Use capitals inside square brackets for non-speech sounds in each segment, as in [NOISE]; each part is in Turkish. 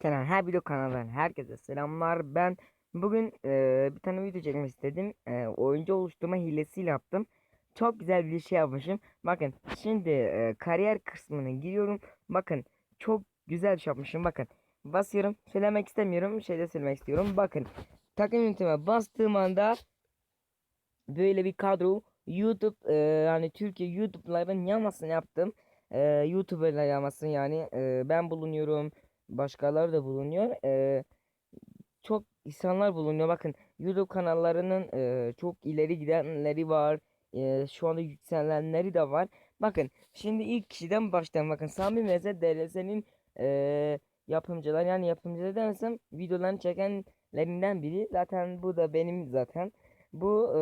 Kenan her video kanalından herkese selamlar. Ben bugün e, bir tane video çekmek istedim. E, oyuncu oluşturma hilesiyle yaptım. Çok güzel bir şey yapmışım. Bakın şimdi e, kariyer kısmına giriyorum. Bakın çok güzel bir şey yapmışım. Bakın basıyorum. Söylemek istemiyorum. Şeyde söylemek istiyorum. Bakın takım yönetime bastığım anda böyle bir kadro YouTube e, yani Türkiye YouTube'ların yamasını yaptım. E, YouTuber'lar yamasını yani e, ben bulunuyorum. Başkaları da bulunuyor. E, çok insanlar bulunuyor. Bakın YouTube kanallarının e, çok ileri gidenleri var. E, şu anda yükselenleri de var. Bakın şimdi ilk kişiden başlayalım. Bakın Sami Meze DLS'nin e, yapımcılar yani yapımcılar dersem videolarını çekenlerinden biri. Zaten bu da benim zaten. Bu e,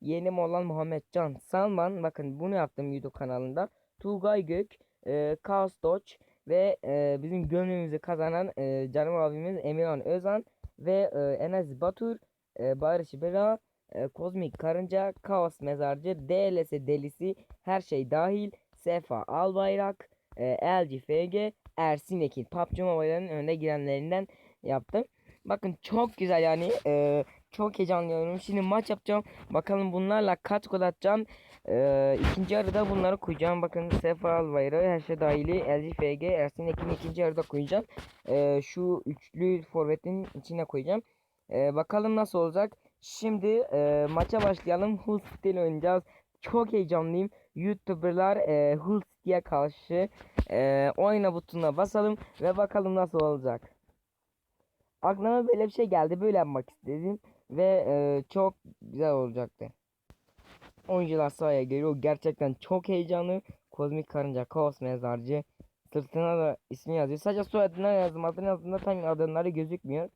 yeğenim olan Muhammed Can Salman. Bakın bunu yaptım YouTube kanalında. Tuğgay Gök, e, Kaos Doç ve e, bizim gönlümüzü kazanan e, canım abimiz Emirhan Özan ve e, Enes Batur, e, Barış Bela, e, Kozmik Karınca, Kaos Mezarcı, DLS Delisi, her şey dahil, Sefa Albayrak, e, LG Ersin Ekin, PUBG Mobile'ın önüne girenlerinden yaptım. Bakın çok güzel yani e, çok heyecanlanıyorum. Şimdi maç yapacağım. Bakalım bunlarla kaç gol atacağım. Ee, ikinci yarıda bunları koyacağım. Bakın Sefa Albayrak'ı her şey dahili LG FG Ersin Ekin ikinci yarıda koyacağım. Ee, şu üçlü forvetin içine koyacağım. Ee, bakalım nasıl olacak. Şimdi e, maça başlayalım. Hull City ile oynayacağız. Çok heyecanlıyım. YouTuber'lar e, Hull City'ye karşı e, oyna butonuna basalım ve bakalım nasıl olacak. Aklıma böyle bir şey geldi. Böyle yapmak istedim ve e, çok güzel olacaktı. Oyuncular sahaya geliyor. Gerçekten çok heyecanlı. Kozmik Karınca, Kaos Mezarcı. Sırtına da ismi yazıyor. Sadece soyadına yazdım. Adını yazdığında tam adları gözükmüyor.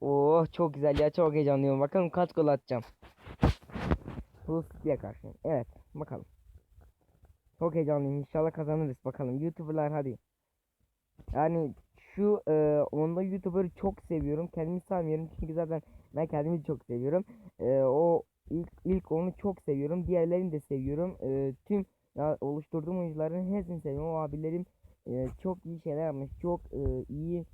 Oh çok güzel ya. Çok heyecanlıyım. Bakalım kaç gol atacağım. Diye karşı. Evet. Bakalım. Çok heyecanlıyım. İnşallah kazanırız. Bakalım. YouTuber'lar hadi. Yani şu e, onda YouTuber'ı çok seviyorum. Kendimi sevmiyorum. Çünkü zaten ben kendimi çok seviyorum. E, o ilk ilk onu çok seviyorum. Diğerlerini de seviyorum. E, tüm ya, oluşturduğum oyuncuların hepsini seviyorum. O abilerim e, çok iyi şeyler yapmış. Çok e, iyi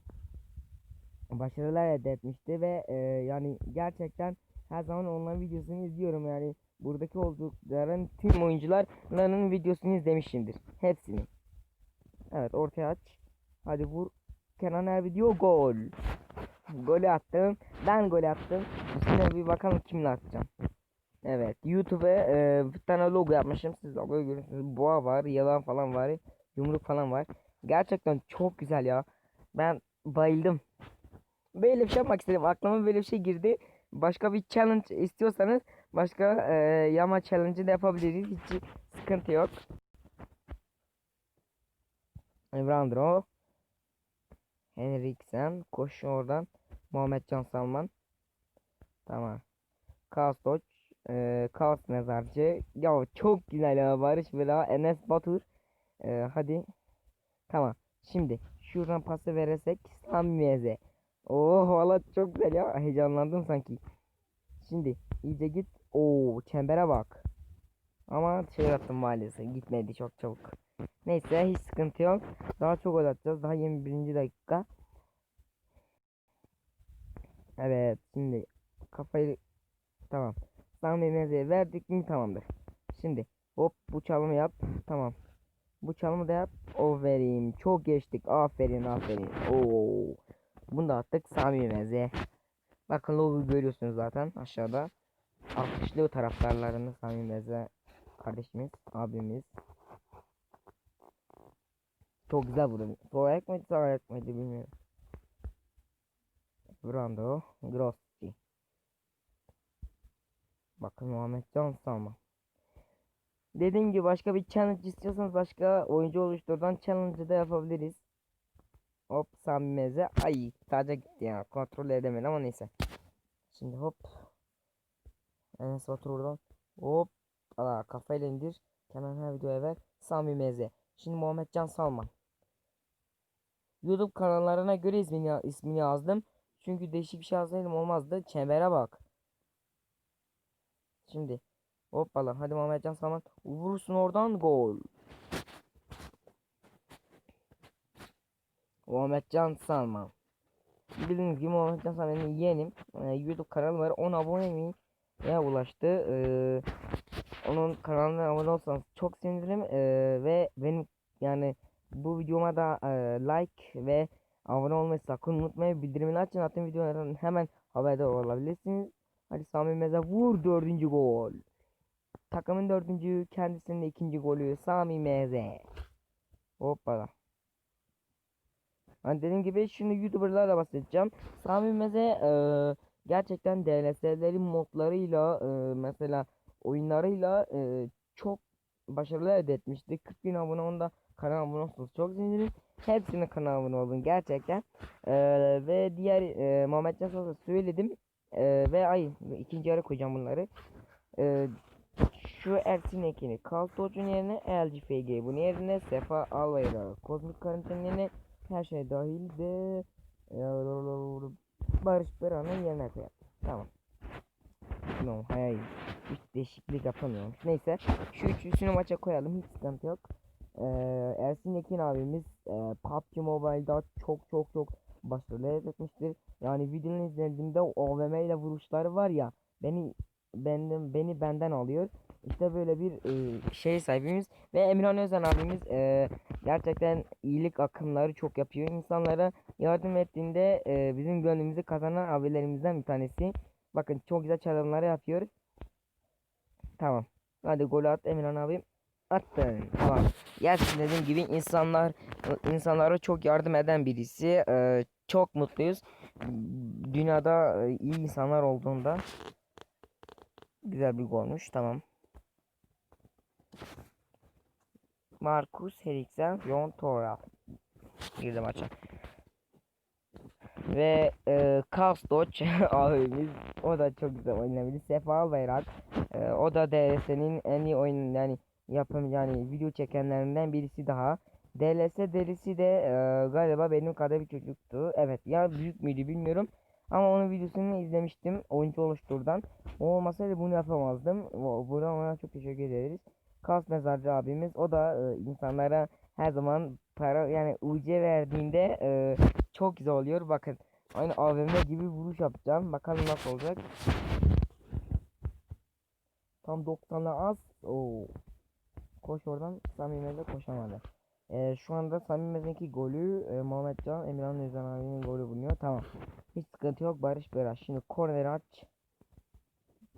başarılar elde etmişti ve e, yani gerçekten her zaman onların videosunu izliyorum yani buradaki oldukların tüm oyuncuların videosunu izlemişimdir. Hepsini. Evet ortaya aç. Hadi vur. Kenan her video gol. Golü attım. Ben gol attım. Şimdi bir bakalım kimle atacağım. Evet. YouTube'a e, bir tane logo yapmışım. Siz logoyu görüyorsunuz. Boğa var. Yalan falan var. Yumruk falan var. Gerçekten çok güzel ya. Ben bayıldım. Böyle bir şey yapmak istedim. Aklıma böyle bir şey girdi. Başka bir challenge istiyorsanız başka e, yama challenge'ı da yapabiliriz. Hiç sıkıntı yok. Evrandro. Henriksen. Koş oradan. Muhammed Can Salman. Tamam. Kaos Doç. E, Kaos Mezarcı. Ya çok güzel ya. Barış Bela. Enes Batur. E, hadi. Tamam. Şimdi şuradan pası verirsek Sami Meze. Oh valla çok güzel ya. Heyecanlandım sanki. Şimdi iyice git. Oo çembere bak. Ama şey attım maalesef. Gitmedi çok çabuk. Neyse hiç sıkıntı yok. Daha çok gol atacağız. Daha 21. dakika. Evet şimdi kafayı tamam. Sami Meze'ye verdik mi tamamdır. Şimdi hop bu çalımı yap. Tamam. Bu çalımı da yap. O vereyim. Çok geçtik. Aferin aferin. Oo. Bunu da attık Sami Meze. Bakın logo görüyorsunuz zaten aşağıda. Alkışlıyor taraftarlarını Sami Meze kardeşimiz, abimiz. Çok güzel vurdu. Sol ayak mıydı, sağ ayak mıydı bilmiyorum. Brando, Grossi. Bakın Muhammed Can Salman. Dediğim gibi başka bir challenge istiyorsanız başka oyuncu oluşturdan challenge da yapabiliriz. Hop Sami Meze. Ay taca gitti ya. Kontrol edemedim ama neyse. Şimdi hop. Enes Batur oradan. Hop. Aa, kafayla indir. Hemen her videoya ver. Sami Meze. Şimdi Muhammed Can Salman. YouTube kanallarına göre ismini, ismini yazdım. Çünkü değişik bir şey yazsaydım olmazdı. Çembere bak. Şimdi. Hoppala. Hadi Muhammed Can Salman. Vurursun oradan gol. Muhammedcan Salman. Bildiğiniz gibi Muhammedcan Salman'ın yeğenim. Ee, YouTube kanalı var. 10 aboneye ulaştı. Ee, onun kanalına abone olsanız çok sevinirim. Ee, ve benim yani bu videoma da e, like ve abone olmayı sakın unutmayın. Bildirimini açın. Attığım videolardan hemen haberdar olabilirsiniz. Hadi Sami Meze vur dördüncü gol. Takımın dördüncü kendisinin ikinci golü Sami Meze. Hoppala. Hani dediğim gibi şimdi YouTuber'larla bahsedeceğim. Sami Meze e, gerçekten DLS'lerin modlarıyla e, mesela oyunlarıyla e, çok başarılı elde etmişti. 40 bin abone onda kanal abone olsanız çok sevinirim. Hepsine kanal abone olun gerçekten. E, ve diğer e, Muhammed Can söyledim. E, ve ay ikinci ara koyacağım bunları. E, şu Ersin Ekin'i Kaltoç'un yerine LG FG bunun yerine Sefa Alvayra Kozmik Karantin yerine her şey dahil de e, Barış Beran'ın yerine koyalım. Tamam. No, hayır. Hiç değişiklik yapamıyorum. Neyse. Şu üçüncüsünü maça koyalım. Hiç sıkıntı yok. Ee, Ersin Ekin abimiz e, PUBG Mobile'da çok çok çok başarılı elde etmiştir. Yani videonun izlediğimde OVM ile vuruşları var ya beni benden beni benden alıyor. İşte böyle bir e, şey sahibimiz ve Emirhan Özen abimiz e, gerçekten iyilik akımları çok yapıyor. İnsanlara yardım ettiğinde e, bizim gönlümüzü kazanan abilerimizden bir tanesi. Bakın çok güzel çalımlar yapıyor. Tamam. Hadi gol at Emirhan abim. Attın. Tamam. Gerçekten dediğim gibi insanlar insanlara çok yardım eden birisi. E, çok mutluyuz. Dünyada e, iyi insanlar olduğunda güzel bir golmüş. Tamam. Marcus Eriksen, Jon Toral girdi maça. Ve e, Kastoç [LAUGHS] abimiz o da çok güzel oynamış. Sefa Bayrak e, o da DLS'nin en iyi oyun yani yapım yani video çekenlerinden birisi daha. DLS derisi de e, galiba benim kadar bir çocuktu. Evet ya büyük müydü bilmiyorum. Ama onun videosunu izlemiştim oyuncu oluşturdan. O olmasaydı bunu yapamazdım. Buradan ona çok teşekkür ederiz. Kas mezarcı abimiz o da e, insanlara her zaman para yani UC verdiğinde e, çok güzel oluyor. Bakın aynı AVM gibi vuruş yapacağım. Bakalım nasıl olacak. Tam 90'a az. Oo. Koş oradan. Sami de koşamadı. E, şu anda Sami Mez'deki golü e, Muhammed Can Emirhan Özden abinin golü bulunuyor. Tamam. Hiç sıkıntı yok. Barış Beraz. Şimdi korner aç.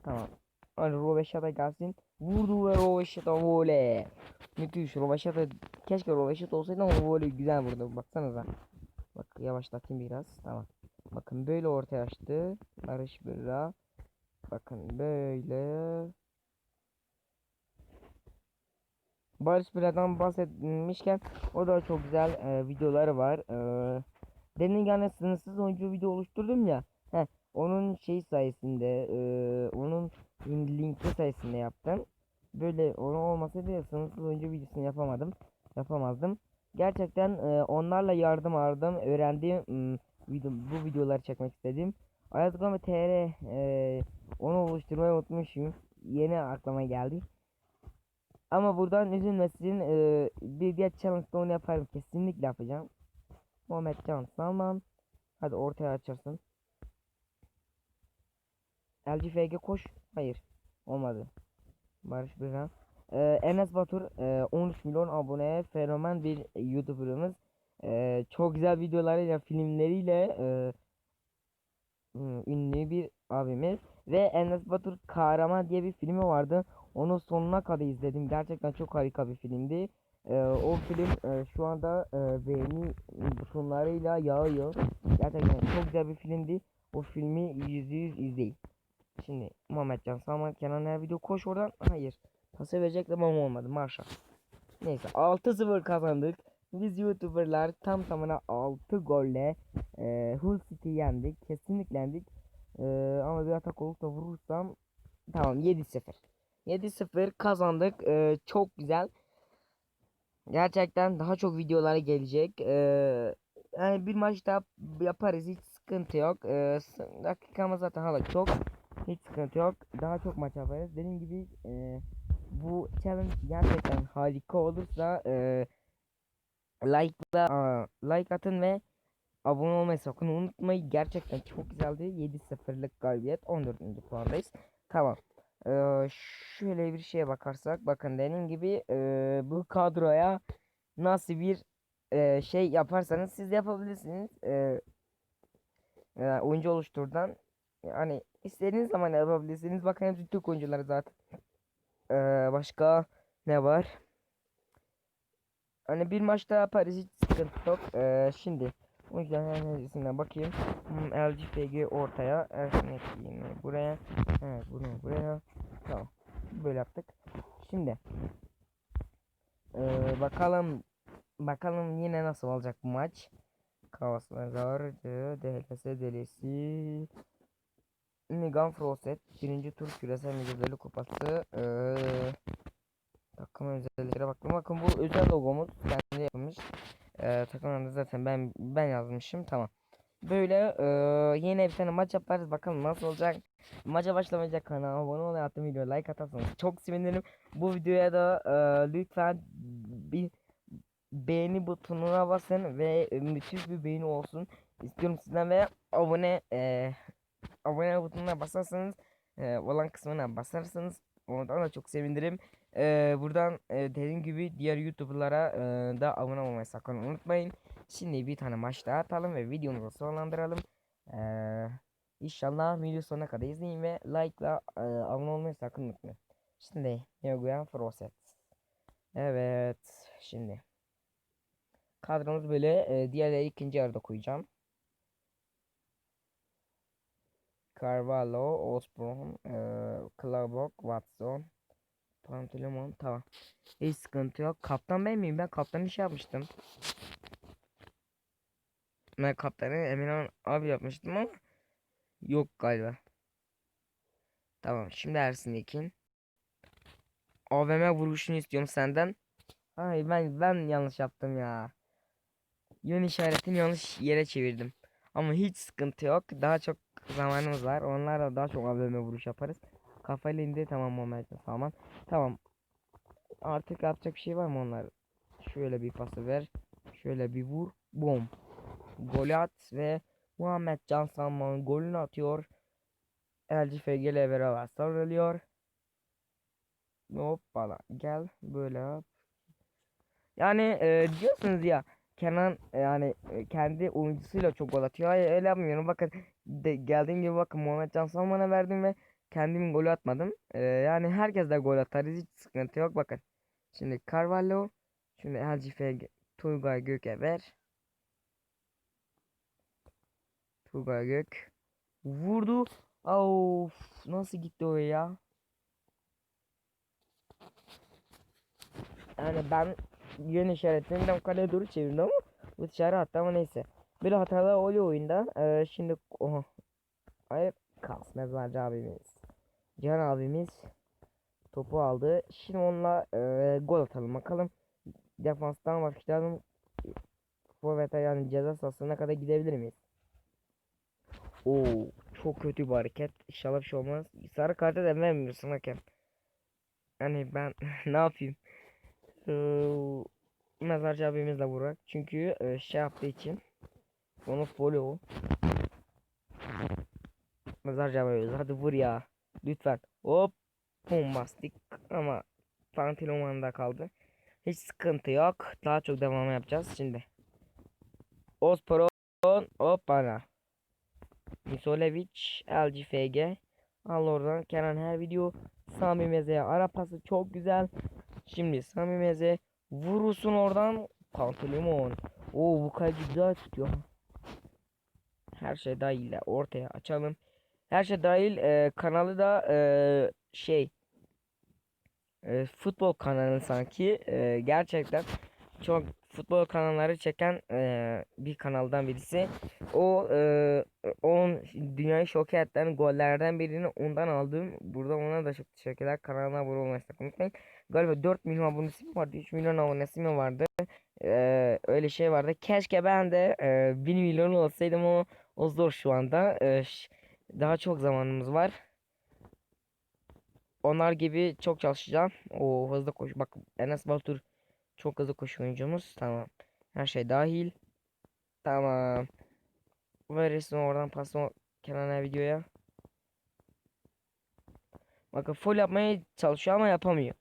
Tamam. Hani Roveşata gelsin. Vurdu ve Roveşata voley. Müthiş Roveşata. Keşke Roveşata olsaydı ama voley güzel vurdu. Baksanıza. Bak yavaşlatayım biraz. Tamam. Bakın böyle ortaya açtı. Barış Bira. Bakın böyle. Barış Bira'dan bahsetmişken o da çok güzel e, videoları var. E, Denin yani sınırsız oyuncu video oluşturdum ya. Heh, onun şey sayesinde e, onun linki sayesinde yaptım. Böyle onu olmasaydı ya sınırsız oyuncu videosunu yapamadım. Yapamazdım. Gerçekten e, onlarla yardım aldım. Öğrendiğim video, bu videoları çekmek istedim. Ayazgama TR e, onu oluşturmayı unutmuşum. Yeni aklıma geldi. Ama buradan üzülmesin. E, bir diğer challenge'da onu yaparım. Kesinlikle yapacağım. Muhammed Can Salman. Hadi ortaya açarsın. LGFG koş. Hayır. Olmadı. Barış Birhan. Ee, Enes Batur e, 13 milyon aboneye fenomen bir YouTuber'ımız. E, çok güzel videolarıyla, filmleriyle e, ünlü bir abimiz. Ve Enes Batur Kahraman diye bir filmi vardı. Onu sonuna kadar izledim. Gerçekten çok harika bir filmdi. Ee, o film e, şu anda e, beğeni butonlarıyla yağıyor. Gerçekten çok güzel bir filmdi. O filmi yüzde yüz izleyin. Şimdi Muhammed Can Salman Kenan her video koş oradan. Hayır. Pas verecektim ama olmadı. Marşa. Neyse 6-0 kazandık. Biz YouTuber'lar tam tamına 6 golle e, Hull City yendik. Kesinlikle yendik. E, ama bir atak olursa vurursam tamam 7-0. 7-0 kazandık. E, çok güzel. Gerçekten daha çok videoları gelecek. Ee, yani bir maç daha yaparız hiç sıkıntı yok. Ee, dakikamız zaten hala çok. Hiç sıkıntı yok. Daha çok maç yaparız. Dediğim gibi e, bu challenge gerçekten harika olursa e, Like'la like atın ve abone olmayı sakın unutmayın. Gerçekten çok güzeldi. 7-0'lık galibiyet. 14. puandayız. Tamam. Şöyle bir şeye bakarsak bakın dediğim gibi bu kadroya nasıl bir şey yaparsanız siz de yapabilirsiniz. E, oyuncu oluşturdan yani istediğiniz zaman yapabilirsiniz. Bakın hepsi Türk oyuncuları zaten. Başka ne var? Hani bir maçta Paris hiç sıkıntı yok. Ee, şimdi oyuncuların analizine bakayım. Hmm, LGPG ortaya. Ersin ekleyeyim buraya. Evet bunu buraya. Tamam. Böyle yaptık. Şimdi ee, bakalım bakalım yine nasıl olacak bu maç. Kavaslar, DHS delisi. Nigan Froset. Birinci tur küresel mücadele kupası. Ee, takım özelliklere baktım. Bakın bu özel logomuz kendi yapılmış. Ee, takım adı zaten ben ben yazmışım. Tamam. Böyle ee, yine bir tane maç yaparız. Bakalım nasıl olacak. Maça başlamayacak kanala abone ol attım video like atarsanız çok sevinirim. Bu videoya da ee, lütfen bir beğeni butonuna basın ve e, müthiş bir beğeni olsun istiyorum sizden ve abone e, abone butonuna basarsanız e, olan kısmına basarsanız ondan da çok sevinirim. E, buradan e, dediğim gibi diğer youtuberlara e, da abone olmayı sakın unutmayın. Şimdi bir tane maç daha atalım ve videomuzu sonlandıralım. E, inşallah video sonuna kadar izleyin ve like'la e, abone olmayı sakın unutmayın. Şimdi Yoguyan Froset. Evet şimdi. Kadromuz böyle. E, diğerleri ikinci yarıda koyacağım. Carvalho, Osborne, e, Clark, Watson, Pantelimon. Tamam. Hiç sıkıntı yok. Kaptan ben miyim? Ben kaptan iş yapmıştım. Ben kaptanı Emirhan abi yapmıştım ama yok galiba. Tamam. Şimdi Ersin Ekin. AVM vuruşunu istiyorum senden. Ay ben ben yanlış yaptım ya. Yön işaretini yanlış yere çevirdim. Ama hiç sıkıntı yok. Daha çok zamanımız var. Onlarla daha çok AVM vuruş yaparız. Kafayla indi tamam Muhammed Salman. Tamam. Artık yapacak bir şey var mı onlar? Şöyle bir pası ver. Şöyle bir vur. Bom. Gol at ve Muhammed Can Salman golünü atıyor. LG FGL beraber sarılıyor. Hoppala gel böyle yap. Yani e, diyorsunuz ya Kenan e, yani e, kendi oyuncusuyla çok gol atıyor. Hayır öyle yapmıyorum. Bakın de, geldiğim gibi bakın Muhammed Can Salman'a verdim ve kendim golü atmadım. E, yani herkes de gol atar. Hiç sıkıntı yok. Bakın. Şimdi Carvalho. Şimdi LGF Turgay Gök'e ver. Turgay Gök. Vurdu. Of nasıl gitti o ya? Yani ben yön işaretini kaleye doğru çevirdim ama bu dışarı attı ama neyse. Bir hatalar oluyor oyunda. Ee, şimdi oha. Hayır kalsın mezarcı abimiz. Can abimiz topu aldı. Şimdi onunla e, gol atalım bakalım. Defanstan başlayalım. Forvet'e yani ceza sahasına kadar gidebilir miyiz? Oo çok kötü bir hareket. İnşallah bir şey olmaz. Sarı kartı da vermiyorsun hakem. Yani ben [LAUGHS] ne yapayım? Ee, mezarcı abimizle vurak. Çünkü e, şey yaptığı için onu follow. Mezarcı abimiz hadi vur ya. Lütfen. Hop. Bombastik ama Pantiloman'da kaldı. Hiç sıkıntı yok. Daha çok devam yapacağız şimdi. Osporon hop bana. Misolevic LGFG Al oradan Kenan her video Sami Meze'ye ara pası çok güzel. Şimdi Sami Meze vurursun oradan Pantelimon. Oo bu kaleci güzel tutuyor. Her şey dahil ortaya açalım. Her şey dahil e, kanalı da e, şey e, futbol kanalı sanki e, gerçekten çok futbol kanalları çeken e, bir kanaldan birisi. O e, onun dünyayı şok eden gollerden birini ondan aldım. Burada ona da çok teşekkürler. Kanalına abone olmayı sakın unutmayın. Galiba 4 milyon abonesi mi vardı? 3 milyon abonesi mi vardı? E, öyle şey vardı. Keşke ben de e, 1 milyon olsaydım o, o zor şu anda. E, daha çok zamanımız var. Onlar gibi çok çalışacağım. O hızlı koş. Bak Enes Batur çok hızlı koşu oyuncumuz. Tamam. Her şey dahil. Tamam. Verirsin oradan pasla Kenan'a videoya. Bakın full yapmaya çalışıyor ama yapamıyor.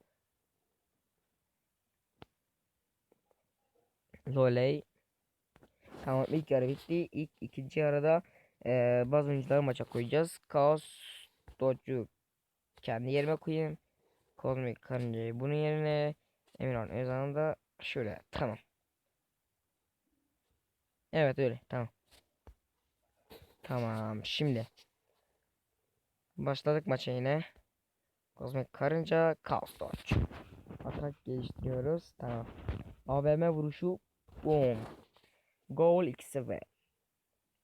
Loley. Tamam ilk yarı bitti. İlk ikinci yarıda eee bazı oyuncuları maça koyacağız. Kaos Docu kendi yerime koyayım. Kozmik Karınca'yı bunun yerine Emirhan Özan'ı da şöyle tamam. Evet öyle tamam. Tamam şimdi. Başladık maça yine. Kozmik Karınca Kaos Doç. Atak geliştiriyoruz. Tamam. AVM vuruşu. Boom. Gol 2-0.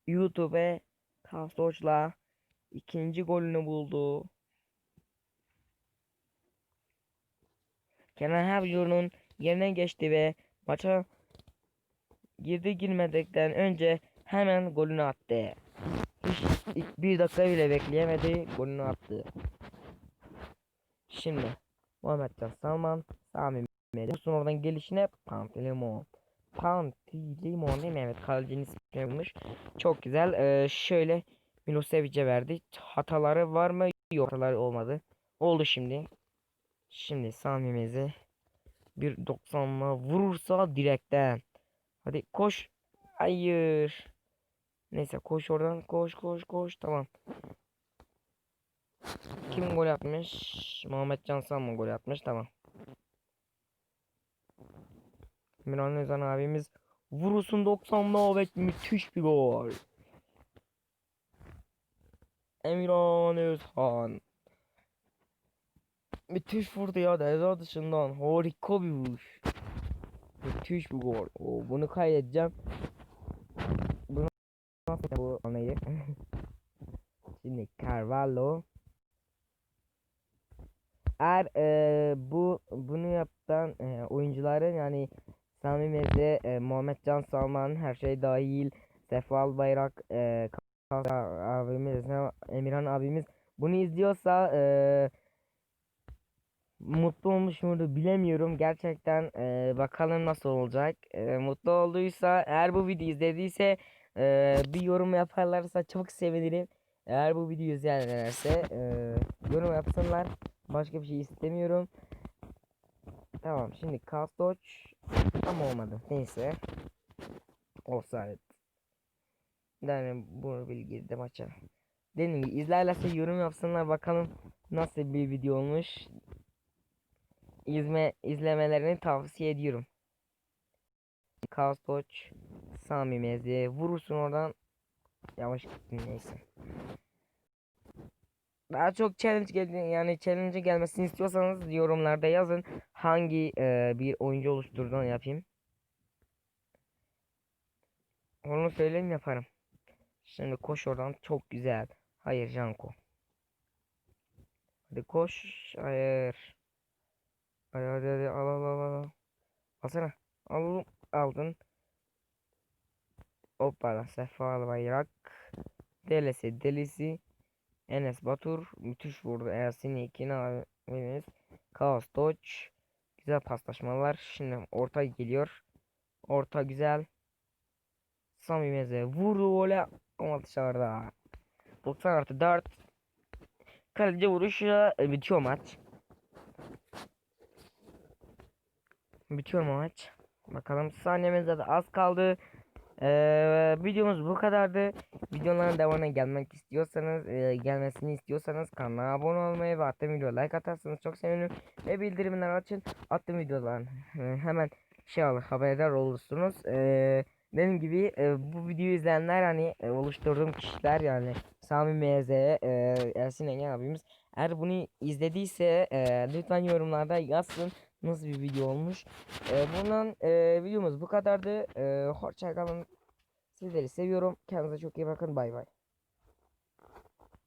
YouTube Kaos Doç'la ikinci golünü buldu. Kenan Havcı'nın yerine geçti ve maça girdi girmedikten önce hemen golünü attı. Hiç bir dakika bile bekleyemedi golünü attı. Şimdi Muhammed Can Salman Sami Mehmet oradan gelişine Pantilimon Pantilimon değil mi? Evet kalecinin ismini bulmuş. Çok güzel. Ee, şöyle Milosevic'e verdi. Hataları var mı? Yok hataları olmadı. Oldu şimdi. Şimdi Sami Meze bir 90'la vurursa direkten. Hadi koş. Hayır. Neyse koş oradan. Koş koş koş. Tamam. Kim gol atmış? Muhammed Can Salman gol atmış. Tamam. Miran Özan abimiz vurursun 90'la ve müthiş bir gol. Emirhan Özhan. Müthiş vurdu ya ceza dışından. Harika bir vuruş. Müthiş bir gol. Oo, bunu kaydedeceğim. Bunu bu anayı? [LAUGHS] Şimdi Carvalho. Eğer e, bu bunu yapan e, oyuncuların yani Sami Meze, e, Muhammed Can Salman her şey dahil Sefal Bayrak, e, abimiz, Emirhan abimiz bunu izliyorsa e, mutlu olmuş mudur bilemiyorum. Gerçekten e, bakalım nasıl olacak. E, mutlu olduysa eğer bu videoyu izlediyse e, bir yorum yaparlarsa çok sevinirim. Eğer bu videoyu izleyenlerse e, yorum yapsınlar. Başka bir şey istemiyorum. Tamam şimdi Kastoç ama olmadı. Neyse. Offside. Yani bunu bilgi de maça. Dediğim gibi izlerlerse yorum yapsınlar bakalım nasıl bir video olmuş izme izlemelerini tavsiye ediyorum. Kaos Doç Sami Mezi vurursun oradan yavaş gittin neyse. Daha çok challenge geldi yani challenge gelmesini istiyorsanız yorumlarda yazın hangi e, bir oyuncu oluşturduğunu yapayım. Onu söyleyeyim yaparım. Şimdi koş oradan çok güzel. Hayır Janko. Hadi koş. Hayır. Hadi hadi hadi al al al al. Alsana. Al. Aldın. Hoppala. Sefa Bayrak. Delisi delisi. Enes Batur. Müthiş vurdu. Ersin Yekin abimiz. Kaos Dodge. Güzel paslaşmalar. Şimdi orta geliyor. Orta güzel. Sami Meze vurdu öyle ama dışarıda. 90 artı 4. Kaleci vuruşuyla e, bitiyor maç. Bitiyor maç? Bakalım saniyemiz de az kaldı. Ee, videomuz bu kadardı. Videoların devamına gelmek istiyorsanız, e, gelmesini istiyorsanız kanala abone olmayı ve attığım videoya like atarsanız çok sevinirim. Ve bildirimleri açın. Attığım videoların hemen şey alır haberdar olursunuz. Ee, dediğim gibi e, bu videoyu izleyenler hani e, oluşturduğum kişiler yani Sami MZ, e, Ersin Egen abimiz. Eğer bunu izlediyse e, lütfen yorumlarda yazsın nasıl bir video olmuş. E, bundan e, videomuz bu kadardı. E, hoşçakalın. Sizleri seviyorum. Kendinize çok iyi bakın. Bay bay.